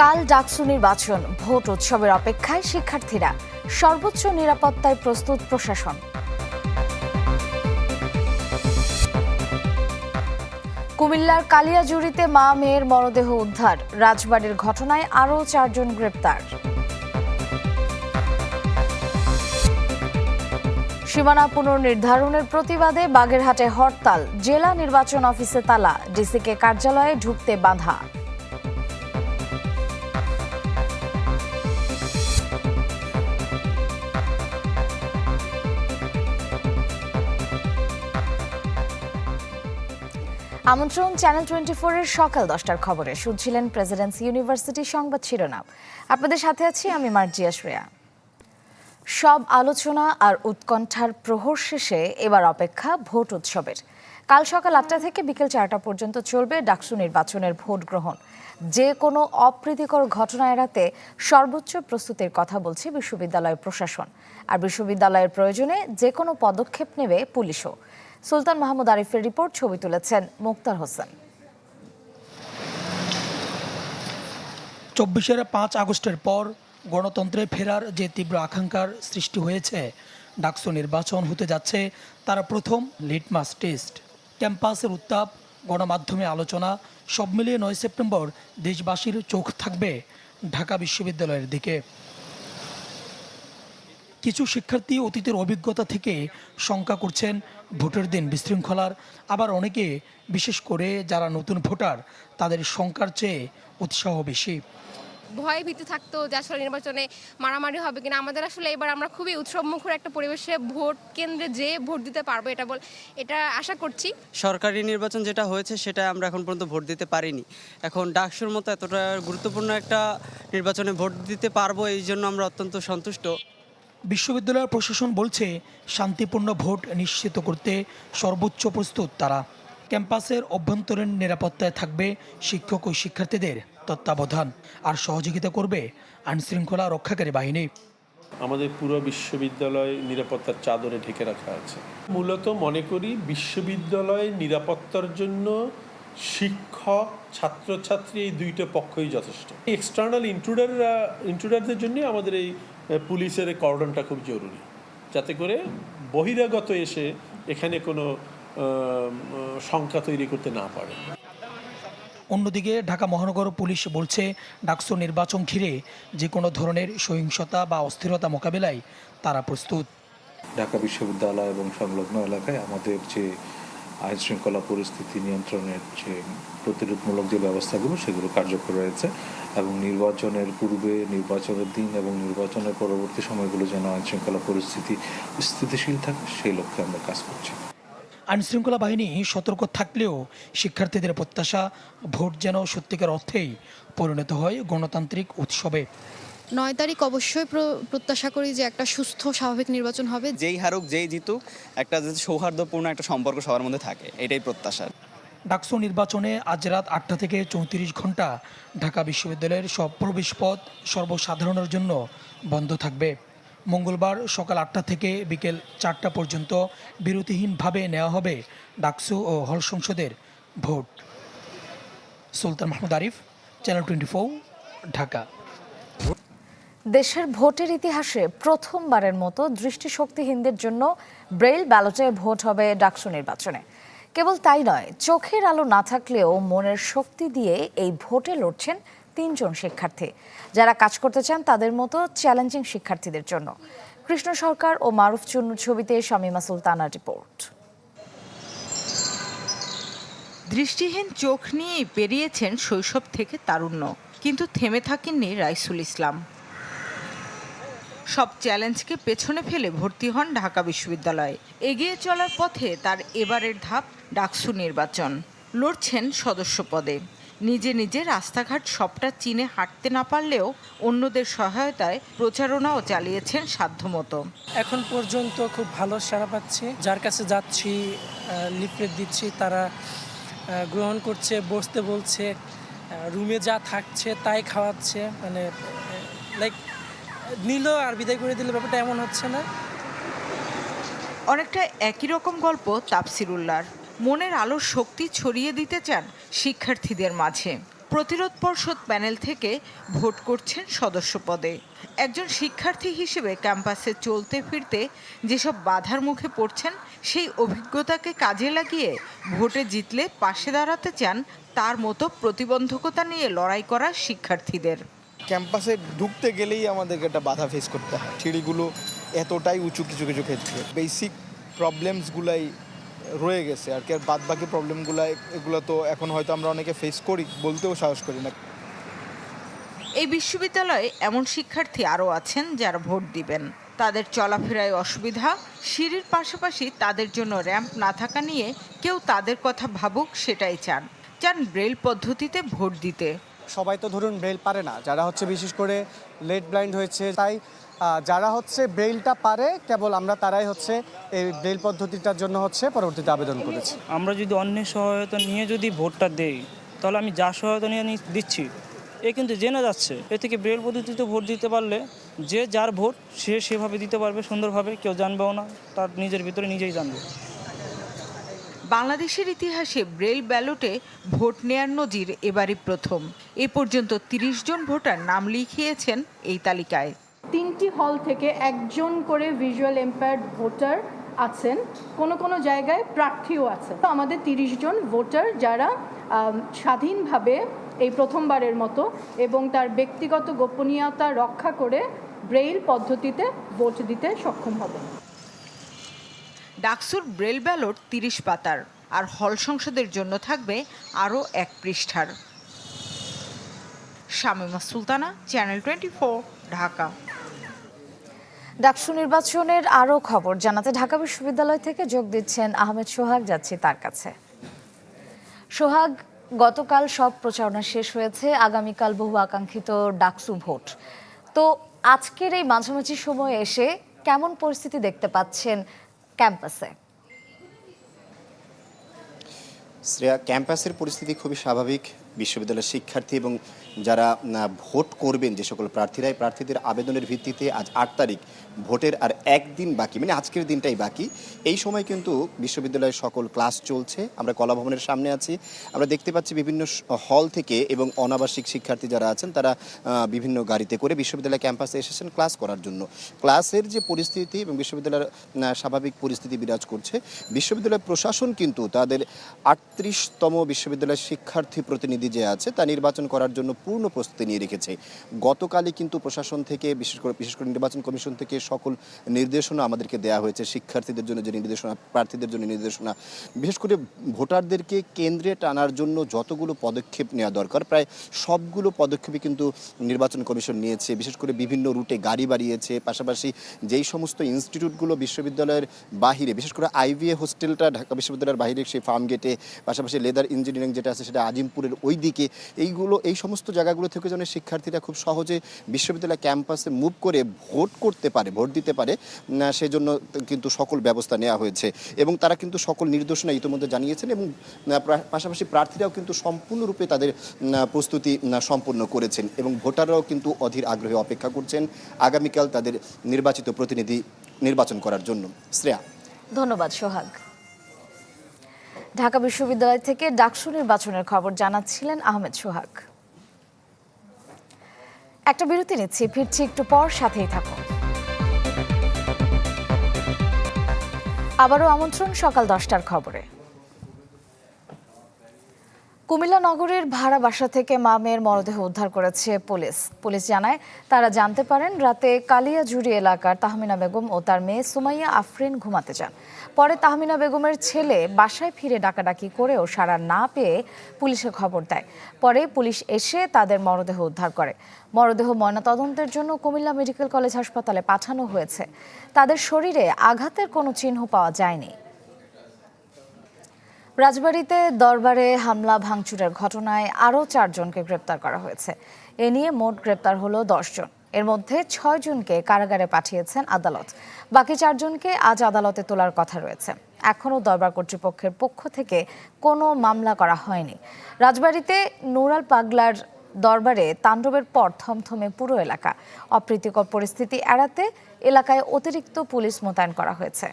কাল ডাকসু নির্বাচন, ভোট উৎসবের অপেক্ষায় শিক্ষার্থীরা সর্বোচ্চ নিরাপত্তায় প্রস্তুত প্রশাসন। কুমিল্লার কালিয়াজুড়িতে মা মেয়ের মরদেহ উদ্ধার, রাজবাড়ির ঘটনায় আরও চারজন গ্রেপ্তার। সীমানা পুনর্নির্ধারণের প্রতিবাদে বাগেরহাটে হরতাল, জেলা নির্বাচন অফিসে তালা, ডিসিকে কার্যালয়ে ঢুকতে বাধা। আমন্ত্রণ চ্যানেল টোয়েন্টি এর সকাল দশটার খবরে। শুনছিলেন প্রেসিডেন্সি ইউনিভার্সিটি সংবাদ শিরোনাম। আপনাদের সাথে আছি আমি মার্জিয়া শ্রেয়া। সব আলোচনা আর উৎকণ্ঠার প্রহর শেষে এবার অপেক্ষা ভোট উৎসবের। কাল সকাল আটটা থেকে বিকেল চারটা পর্যন্ত চলবে ডাকসু নির্বাচনের ভোট গ্রহণ। যে কোনো অপ্রীতিকর ঘটনা এড়াতে সর্বোচ্চ প্রস্তুতির কথা বলছে বিশ্ববিদ্যালয় প্রশাসন। আর বিশ্ববিদ্যালয়ের প্রয়োজনে যে কোনো পদক্ষেপ নেবে পুলিশও। সুলতান মাহমুদ আরিফের রিপোর্ট, ছবি তুলেছেন মুক্তার হোসেন। চব্বিশের পাঁচ আগস্টের পর গণতন্ত্রে ফেরার যে তীব্র আকাঙ্ক্ষার সৃষ্টি হয়েছে, ডাকসু নির্বাচন হতে যাচ্ছে তার প্রথম লিটমাস টেস্ট। ক্যাম্পাসের উত্তাপ, গণমাধ্যমে আলোচনা, সব মিলিয়ে নয় সেপ্টেম্বর দেশবাসীর চোখ থাকবে ঢাকা বিশ্ববিদ্যালয়ের দিকে। কিছু শিক্ষার্থী অতীতের অভিজ্ঞতা থেকে শঙ্কা করছেন ভোটের দিন বিশৃঙ্খলার। আবার অনেকে বিশেষ করে যারা নতুন ভোটার তাদের শঙ্কার চেয়ে উৎসাহ বেশি। ভয় ভীতি থাকতো যে আসলে নির্বাচনে মারামারি হবে কিনা। আমাদের আসলে এবার আমরা খুবই উৎসবমুখর একটা পরিবেশে ভোট কেন্দ্রে যে ভোট দিতে পারব এটা বল এটা আশা করছি। সরকারি নির্বাচন যেটা হয়েছে সেটা আমরা এখন পর্যন্ত ভোট দিতে পারিনি। এখন ডাকসুর মতো এতটা গুরুত্বপূর্ণ একটা নির্বাচনে ভোট দিতে পারব এই জন্য আমরা অত্যন্ত সন্তুষ্ট। বিশ্ববিদ্যালয় প্রশাসন বলছে, শান্তিপূর্ণ ভোট নিশ্চিত করতে সর্বোচ্চ প্রস্তুত তারা। ক্যাম্পাসের অভ্যন্তরীণ নিরাপত্তায় থাকবে শিক্ষক ও শিক্ষার্থীদের তত্ত্বাবধান আর সহযোগিতা করবে আইনশৃঙ্খলা রক্ষাকারী বাহিনী। আমাদের পুরো বিশ্ববিদ্যালয় নিরাপত্তার চাদরে ঢেকে রাখা আছে। মূলত মনে করি বিশ্ববিদ্যালয় নিরাপত্তার জন্য শিক্ষক ছাত্রছাত্রী এই দুইটা পক্ষই যথেষ্ট। এক্সটার্নাল ইন্ট্রুডাররা ইন্ট্রুডারদের জন্য আমাদের এই পুলিশের এই কর্ডনটা খুব জরুরি। যাতে করে বহিরাগত এসে এখানে কোনো শঙ্কা তৈরি করতে না পারে। অন্যদিকে ঢাকা মহানগর পুলিশ বলছে ডাকসু নির্বাচন ঘিরে যে কোনো ধরনের সহিংসতা বা অস্থিরতা মোকাবেলায় তারা প্রস্তুত। ঢাকা বিশ্ববিদ্যালয় এবং সংলগ্ন এলাকায় আমাদের যে আইন শৃঙ্খলা পরিস্থিতি নিয়ন্ত্রণের যে প্রতিরোধমূলক যে ব্যবস্থাগুলো, সেগুলো কার্যকর রয়েছে এবং নির্বাচনের পূর্বে, নির্বাচনের দিন এবং নির্বাচনের পরবর্তী সময়গুলো যেন আইন শৃঙ্খলা পরিস্থিতি স্থিতিশীল থাকে, সেই লক্ষ্যে আমরা কাজ করছি। আইনশৃঙ্খলা বাহিনী সতর্ক থাকলেও শিক্ষার্থীদের প্রত্যাশা, ভোট যেন সত্যিকার অর্থেই পরিণত হয় গণতান্ত্রিক উৎসবে। নয় তারিখ অবশ্যই প্র- প্রত্যাশা করি যে একটা সুস্থ স্বাভাবিক নির্বাচন হবে। যেই হারুক যেই জিতুক একটা সৌহার্দ্যপূর্ণ একটা সম্পর্ক সবার মধ্যে থাকে এটাই প্রত্যাশা। ডাকসু নির্বাচনে আজ রাত আটটা থেকে চৌত্রিশ ঘণ্টা ঢাকা বিশ্ববিদ্যালয়ের সব প্রবেশপথ সর্বসাধারণের জন্য বন্ধ থাকবে। মঙ্গলবার সকাল আটটা থেকে বিকেল চারটা পর্যন্ত বিরতিহীনভাবে নেওয়া হবে ডাকসু ও হল সংসদের vote. Sultan Mahmud Arif channel twenty Dhaka. দেশের ভোটের ইতিহাসে প্রথমবারের মতো দৃষ্টিশক্তিহীনদের জন্য ব্রেইল ব্যালটে ভোট হবে ডাকসু নির্বাচনে। কেবল তাই নয়, চোখের আলো না থাকলেও মনের শক্তি দিয়ে এই ভোটে লড়ছেন তিনজন শিক্ষার্থী। যারা কাজ করতে চান তাদের মতো চ্যালেঞ্জিং শিক্ষার্থীদের জন্য। কৃষ্ণ সরকার ও মারুফ চুন্নুর ছবিতে শামিমা সুলতানা রিপোর্ট। দৃষ্টিহীন চোখ নিয়েই পেরিয়েছেন শৈশব থেকে তারুণ্য, কিন্তু থেমে থাকেননি রাইসুল ইসলাম। সব চ্যালেঞ্জকে পেছনে ফেলে ভর্তি হন ঢাকা বিশ্ববিদ্যালয়ে। এগিয়ে চলার পথে তার এবারের ধাপ ডাকসু নির্বাচন। লড়ছেন সদস্য পদে। নিজে নিজে রাস্তাঘাট সবটা চিনে হাঁটতে না পারলেও অন্যদের সহায়তায় প্রচারণাও চালিয়েছেন সাধ্যমতো। এখন পর্যন্ত খুব ভালো সাড়া পাচ্ছি। যার কাছে যাচ্ছি লিফলেট দিচ্ছি, তারা গ্রহণ করছে, বসতে বলছে রুমে যা থাকছে তাই খাওয়াচ্ছে। মানে লাইক নিল আর বিদায় করে দিলে, ব্যাপারটা এমন হচ্ছে না। অনেকটা একই রকম গল্প তাপসিরুল্লাহর মনের আলোর শক্তি ছড়িয়ে দিতে চান শিক্ষার্থীদের মাঝে। প্রতিরোধ পর্ষদ প্যানেল থেকে ভোট করছেন সদস্য পদে একজন শিক্ষার্থী হিসেবে ক্যাম্পাসে চলতে ফিরতে যেসব বাধার মুখে পড়ছেন, সেই অভিজ্ঞতাকে কাজে লাগিয়ে ভোটে জিতলে পাশে দাঁড়াতে চান তার মতো প্রতিবন্ধকতা নিয়ে লড়াই করা শিক্ষার্থীদের। ক্যাম্পাসে ঢুকতে গেলেই আমাদেরকে একটা বাধা ফেস করতে হয়। সিঁড়িগুলো এতটাই উঁচু কিছু কিছু ক্ষেত্রে। বেসিক প্রবলেমসগুলাই রয়ে গেছে। আর কি, আর বাদ বাকি প্রবলেমগুলো এগুলো তো এখন হয়তো আমরা অনেকে ফেস করি, বলতেও সাহস করি না। এই বিশ্ববিদ্যালয়ে এমন শিক্ষার্থী আরও আছেন যারা ভোট দিবেন। তাদের চলাফেরায় অসুবিধা, সিঁড়ির পাশাপাশি তাদের জন্য র্যাম্প না থাকা নিয়ে কেউ তাদের কথা ভাবুক, সেটাই চান। চান ব্রেল পদ্ধতিতে ভোট দিতে। সবাই তো ধরুন ব্রেল পারে না, যারা হচ্ছে বিশেষ করে লেট ব্লাইন্ড হয়েছে তাই যারা হচ্ছে ব্রেলটা পারে, কেবল আমরা তারাই হচ্ছে এই ব্রেল পদ্ধতিটার জন্য হচ্ছে পরবর্তীতে আবেদন করেছি। আমরা যদি অন্যের সহায়তা নিয়ে যদি ভোটটা দেই, তাহলে আমি যার সহায়তা নিয়ে দিচ্ছি, এ কিন্তু জেনে যাচ্ছে। এ থেকে ব্রেল পদ্ধতিতে ভোট দিতে পারলে যে যার ভোট সে সেভাবে দিতে পারবে সুন্দরভাবে, কেউ জানবেও না, তার নিজের ভিতরে নিজেই জানবে। বাংলাদেশের ইতিহাসে ব্রেল ব্যালটে ভোট নেয়ার নজির এবারই প্রথম। এ পর্যন্ত তিরিশ জন ভোটার নাম লিখিয়েছেন এই তালিকায়। তিনটি হল থেকে একজন করে ভিজুয়াল এম্পায়ার্ড ভোটার আছেন। কোনো কোনো জায়গায় প্রার্থীও আছেন। তো আমাদের তিরিশ জন ভোটার যারা স্বাধীনভাবে এই প্রথমবারের মতো এবং তার ব্যক্তিগত গোপনীয়তা রক্ষা করে ব্রেইল পদ্ধতিতে ভোট দিতে সক্ষম হবে ডাকসুর ব্রেল ব্যালট তিরিশ পাতার, আর হল সংসদের জন্য থাকবে আরও এক পৃষ্ঠার। Shamima Sultana channel twenty Dhaka. DUCSU নির্বাচনের আরও খবর জানাতে ঢাকা বিশ্ববিদ্যালয় থেকে যোগ দিচ্ছেন আহমেদ সোহাগ, যাচ্ছি তার কাছে। সোহাগ, গতকাল সব প্রচারণা শেষ হয়েছে, আগামীকাল বহু আকাঙ্ক্ষিত ডাকসু ভোট। তো আজকের এই মাঝামাঝি সময়ে এসে কেমন পরিস্থিতি দেখতে পাচ্ছেন ক্যাম্পাসে। শ্রেয়া ক্যাম্পাসের পরিস্থিতি খুবই স্বাভাবিক। বিশ্ববিদ্যালয়ের শিক্ষার্থী এবং যারা ভোট করবেন যে সকল প্রার্থীরা প্রার্থীদের আবেদনের ভিত্তিতে আজ আট তারিখ ভোটের আর একদিন বাকি মানে আজকের দিনটাই বাকি। এই সময় কিন্তু বিশ্ববিদ্যালয়ের সকল ক্লাস চলছে, আমরা কলাভবনের সামনে আছি। আমরা দেখতে পাচ্ছি বিভিন্ন হল থেকে এবং অনাবাসিক শিক্ষার্থী যারা আছেন, তারা বিভিন্ন গাড়িতে করে বিশ্ববিদ্যালয় ক্যাম্পাসে এসেছেন ক্লাস করার জন্য। ক্লাসের যে পরিস্থিতি এবং বিশ্ববিদ্যালয়ের স্বাভাবিক পরিস্থিতি বিরাজ করছে, বিশ্ববিদ্যালয় প্রশাসন কিন্তু তাদের আটত্রিশতম বিশ্ববিদ্যালয়ের শিক্ষার্থী প্রতিনিধি যে আছে তা নির্বাচন করার জন্য পূর্ণ প্রস্তুতি নিয়ে রেখেছে। গতকালই কিন্তু প্রশাসন থেকে, বিশেষ করে বিশেষ করে নির্বাচন কমিশন থেকে সকল নির্দেশনা আমাদেরকে দেওয়া হয়েছে। শিক্ষার্থীদের জন্য যে নির্দেশনা, প্রার্থীদের জন্য নির্দেশনা। বিশেষ করে ভোটারদেরকে কেন্দ্রে টানার জন্য যতগুলো পদক্ষেপ নেওয়া দরকার, প্রায় সবগুলো পদক্ষেপই কিন্তু নির্বাচন কমিশন নিয়েছে। বিশেষ করে বিভিন্ন রুটে গাড়ি বাড়িয়েছে, পাশাপাশি যেই সমস্ত ইনস্টিটিউটগুলো বিশ্ববিদ্যালয়ের বাহিরে, বিশেষ করে আইভিএ হোস্টেলটা ঢাকা বিশ্ববিদ্যালয়ের বাইরে সেই ফার্ম গেটে, পাশাপাশি লেদার ইঞ্জিনিয়ারিং যেটা আছে সেটা আজিমপুরের ওই দিকে এইগুলো, এই সমস্ত জায়গাগুলো থেকে যেন শিক্ষার্থীরা খুব সহজে বিশ্ববিদ্যালয় ক্যাম্পাসে মুভ করে ভোট করতে পারে, ভোট দিতে পারে সেজন্য কিন্তু সকল ব্যবস্থা নেওয়া হয়েছে। এবং তারা কিন্তু সকল নির্দেশনা ইতিমধ্যে জানিয়েছেন এবং পাশাপাশি প্রার্থীরাও কিন্তু সম্পূর্ণরূপে তাদের প্রস্তুতি সম্পন্ন করেছেন এবং ভোটাররাও কিন্তু অধীর আগ্রহে অপেক্ষা করছেন আগামীকাল তাদের নির্বাচিত প্রতিনিধি নির্বাচন করার জন্য। শ্রেয়া। ধন্যবাদ, সোহাগ। ঢাকা বিশ্ববিদ্যালয় থেকে ডাকসু নির্বাচনের খবর জানাচ্ছিলেন আহমেদ সোহাগ। একটা বিরতি নিচ্ছি, ফিরছি একটু পর, সাথেই থাকুন। আবারও আমন্ত্রণ সকাল দশটার খবরে। কুমিল্লা নগরের ভাড়া বাসা থেকে মা মেয়ের মরদেহ উদ্ধার করেছে পুলিশ। পুলিশ জানায়, তারা জানতে পারেন, রাতে কালিয়াজুড়ি এলাকার তাহমিনা বেগম ও তার মেয়ে সুমাইয়া আফরিন ঘুমাতে যান। পরে তাহমিনা বেগমের ছেলে বাসায় ফিরে ডাকাডাকি করেও সাড়া না পেয়ে পুলিশে খবর দেয়। পরে পুলিশ এসে তাদের মরদেহ উদ্ধার করে। মরদেহ ময়নাতদন্তের জন্য কুমিল্লা মেডিকেল কলেজ হাসপাতালে পাঠানো হয়েছে। তাদের শরীরে আঘাতের কোনো চিহ্ন পাওয়া যায়নি। রাজবাড়ীতে দরবারে হামলা, ভাঙচুরের ঘটনায় আরও চারজনকে গ্রেপ্তার করা হয়েছে। এ নিয়ে মোট গ্রেপ্তার হলো জন। এর মধ্যে ছয় জনকে কারাগারে পাঠিয়েছেন আদালত। বাকি চারজনকে আজ আদালতে তোলার কথা রয়েছে। এখনও দরবার কর্তৃপক্ষের পক্ষ থেকে কোনো মামলা করা হয়নি। রাজবাড়িতে নুরাল পাগলার দরবারে তাণ্ডবের পর থমথমে পুরো এলাকা। অপ্রীতিকর পরিস্থিতি এড়াতে এলাকায় অতিরিক্ত পুলিশ মোতায়েন করা হয়েছে।